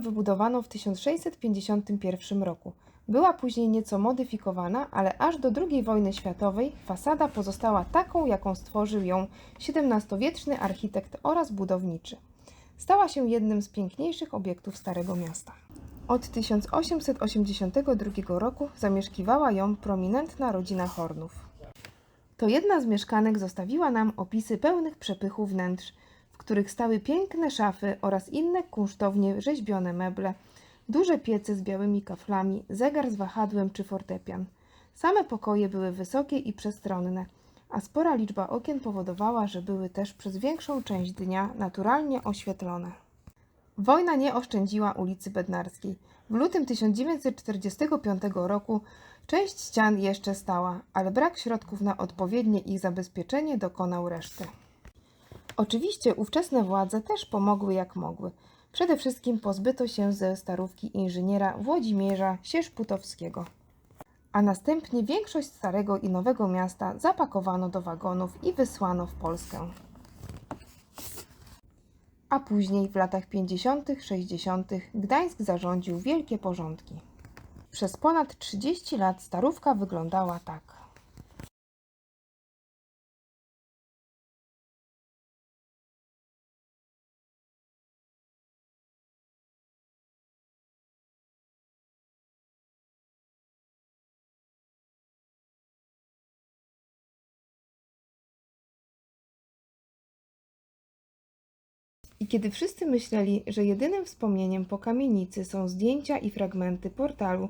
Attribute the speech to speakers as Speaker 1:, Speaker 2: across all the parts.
Speaker 1: wybudowano w 1651 roku. Była później nieco modyfikowana, ale aż do II wojny światowej fasada pozostała taką, jaką stworzył ją XVII-wieczny architekt oraz budowniczy. Stała się jednym z piękniejszych obiektów Starego Miasta. Od 1882 roku zamieszkiwała ją prominentna rodzina Hornów. To jedna z mieszkanek zostawiła nam opisy pełnych przepychu wnętrz, w których stały piękne szafy oraz inne kunsztownie rzeźbione meble, duże piece z białymi kaflami, zegar z wahadłem czy fortepian. Same pokoje były wysokie i przestronne, a spora liczba okien powodowała, że były też przez większą część dnia naturalnie oświetlone. Wojna nie oszczędziła ulicy Bednarskiej. W lutym 1945 roku część ścian jeszcze stała, ale brak środków na odpowiednie ich zabezpieczenie dokonał reszty. Oczywiście ówczesne władze też pomogły jak mogły. Przede wszystkim pozbyto się ze starówki inżyniera Włodzimierza Sierzputowskiego. A następnie większość Starego i Nowego Miasta zapakowano do wagonów i wysłano w Polskę a później w latach 50., 60. Gdańsk zarządził wielkie porządki. Przez ponad 30 lat starówka wyglądała tak. I kiedy wszyscy myśleli, że jedynym wspomnieniem po kamienicy są zdjęcia i fragmenty portalu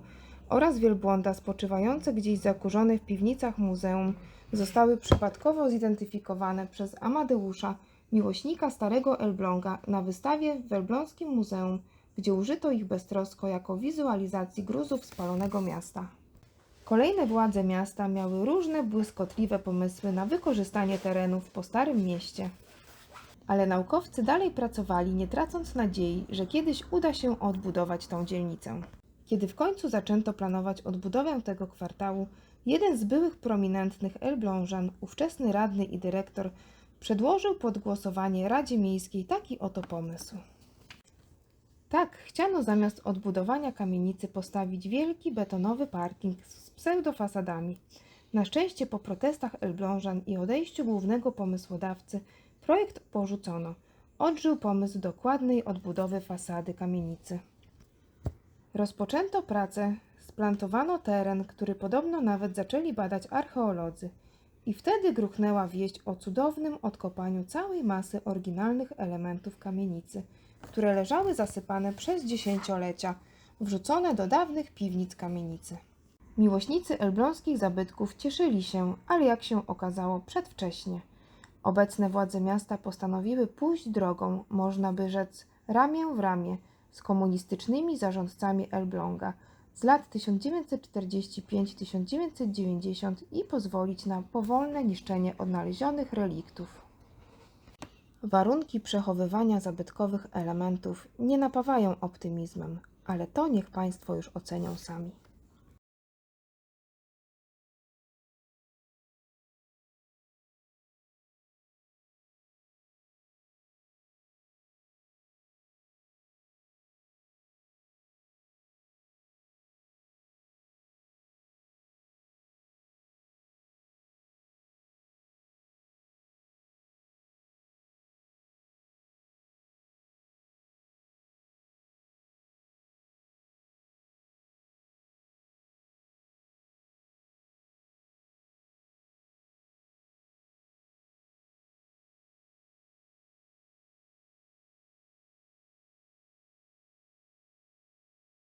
Speaker 1: oraz wielbłąda spoczywające gdzieś zakurzone w piwnicach muzeum, zostały przypadkowo zidentyfikowane przez Amadeusza, miłośnika starego Elbląga, na wystawie w Elbląskim Muzeum, gdzie użyto ich beztrosko jako wizualizacji gruzów spalonego miasta. Kolejne władze miasta miały różne błyskotliwe pomysły na wykorzystanie terenów po Starym Mieście. Ale naukowcy dalej pracowali, nie tracąc nadziei, że kiedyś uda się odbudować tą dzielnicę. Kiedy w końcu zaczęto planować odbudowę tego kwartału, jeden z byłych prominentnych Elblążan, ówczesny radny i dyrektor, przedłożył pod głosowanie Radzie Miejskiej taki oto pomysł. Tak, chciano zamiast odbudowania kamienicy postawić wielki betonowy parking z pseudofasadami. Na szczęście po protestach Elblążan i odejściu głównego pomysłodawcy projekt porzucono. Odżył pomysł dokładnej odbudowy fasady kamienicy. Rozpoczęto pracę, splantowano teren, który podobno nawet zaczęli badać archeolodzy. I wtedy gruchnęła wieść o cudownym odkopaniu całej masy oryginalnych elementów kamienicy, które leżały zasypane przez dziesięciolecia, wrzucone do dawnych piwnic kamienicy. Miłośnicy elbląskich zabytków cieszyli się, ale jak się okazało przedwcześnie. Obecne władze miasta postanowiły pójść drogą, można by rzec, ramię w ramię z komunistycznymi zarządcami Elbląga z lat 1945-1990 i pozwolić na powolne niszczenie odnalezionych reliktów. Warunki przechowywania zabytkowych elementów nie napawają optymizmem, ale to niech Państwo już ocenią sami.